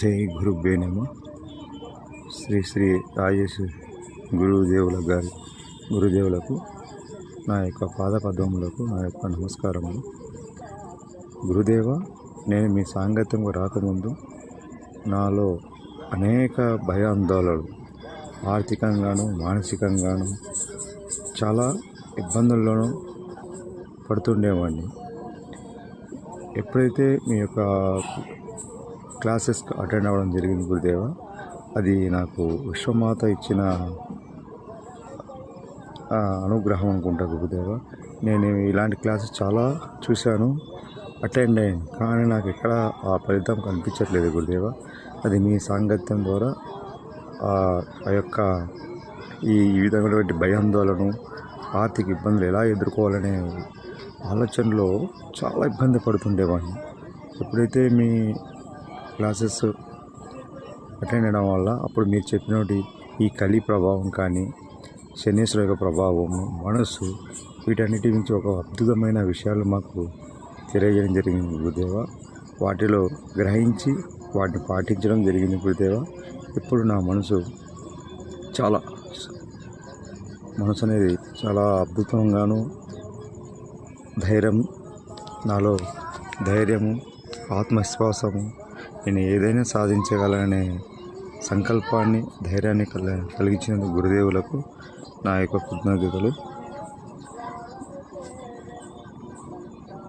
జై గురుభ్యే నమ. శ్రీ శ్రీ రాజేష్ గురుదేవుల గారి గురుదేవులకు నా యొక్క పాదపద్మములకు నా యొక్క నమస్కారములు. గురుదేవ నేను మీ సాంగత్యంకు రాకముందు నాలో అనేక భయాందోళనలు ఆర్థికంగాను మానసికంగాను చాలా ఇబ్బందుల్లోనూ పడుతుండేవాడిని ఎప్పుడైతే మీ యొక్క క్లాసెస్కి అటెండ్ అవ్వడం జరిగింది గురుదేవ. అది నాకు విశ్వమాత ఇచ్చిన అనుగ్రహం అనుకుంటా గురుదేవ. నేను ఇలాంటి క్లాసెస్ చాలా చూశాను అటెండ్ అయ్యాను. కానీ నాకు ఎక్కడ ఆ ఫలితం కనిపించట్లేదు గురుదేవ. అది మీ సాంగత్యం ద్వారా ఆ యొక్క ఈ ఈ విధమైనటువంటి భయాందోళన ఆర్థిక ఇబ్బందులు ఎలా ఎదుర్కోవాలనే ఆలోచనలో చాలా ఇబ్బంది పడుతుండేవాడిని. ఎప్పుడైతే మీ క్లాసెస్ అటెండ్ అవ్వడం వల్ల అప్పుడు మీరు చెప్పినటువంటి ఈ కలి ప్రభావం కానీ శనీశ్వర యొక్క ప్రభావము మనస్సు వీటన్నిటి నుంచి ఒక అద్భుతమైన విషయాలు మాకు తెలియజేయడం జరిగింది గురుదేవ. వాటిలో గ్రహించి వాటిని పాటించడం జరిగింది గురుదేవ. ఇప్పుడు నా మనసు చాలా మనసు అనేది చాలా అద్భుతంగాను ధైర్యం నాలో ధైర్యము ఆత్మవిశ్వాసము నేను ఏదైనా సాధించగలననే సంకల్పాన్ని ధైర్యాన్ని కల కలిగించినందుకు గురుదేవులకు నా యొక్క కృతజ్ఞతలు.